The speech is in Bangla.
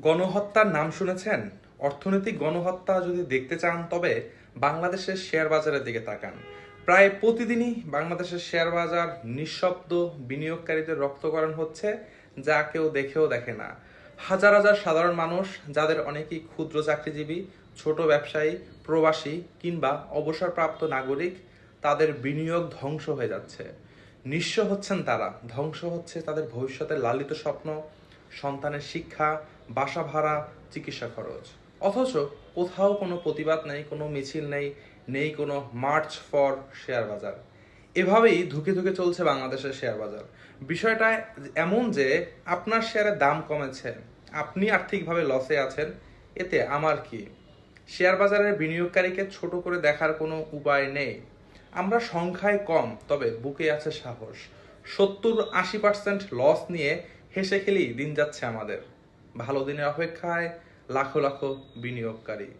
গণহত্যার নাম শুনেছেন? অর্থনৈতিক গণহত্যা যদি দেখতে চান, তবে বাংলাদেশের শেয়ার বাজারের দিকে তাকান। প্রায় প্রতিদিনই বাংলাদেশের শেয়ার বাজার নিঃশব্দ বিনিয়োগকারীদের রক্তকরণ হচ্ছে, যা কেউ দেখেও দেখে না। হাজার হাজার সাধারণ মানুষ, যাদের অনেকেই ক্ষুদ্র চাকরিজীবী, ছোট ব্যবসায়ী, প্রবাসী কিংবা অবসরপ্রাপ্ত নাগরিক, তাদের বিনিয়োগ ধ্বংস হয়ে যাচ্ছে। নিঃস্ব হচ্ছেন তারা। ধ্বংস হচ্ছে তাদের ভবিষ্যতের লালিত স্বপ্ন সন্তানের শিক্ষা, বাসা ভাড়া, চিকিৎসা খরচ। অথচ কোথাও কোনো প্রতিবাদ নেই, কোনো মিছিল নেই নেই কোনো মার্চ ফর শেয়ার বাজার। এভাবেই ধুকে ধুকে চলছে বাংলাদেশের শেয়ার বাজার। বিষয়টা এমন যে আপনার শেয়ারের দাম কমেছে, আপনি আর্থিকভাবে লসে আছেন, এতে আমার কি? শেয়ার বাজারের বিনিয়োগকারীকে ছোট করে দেখার কোনো উপায় নেই। আমরা সংখ্যায় কম, তবে বুকে আছে সাহস। সত্তর আশি পার্সেন্ট লস নিয়ে হেসে খেলি দিন যাচ্ছে আমাদের। ভালো দিনের অপেক্ষায় লাখো লাখো বিনিয়োগকারী।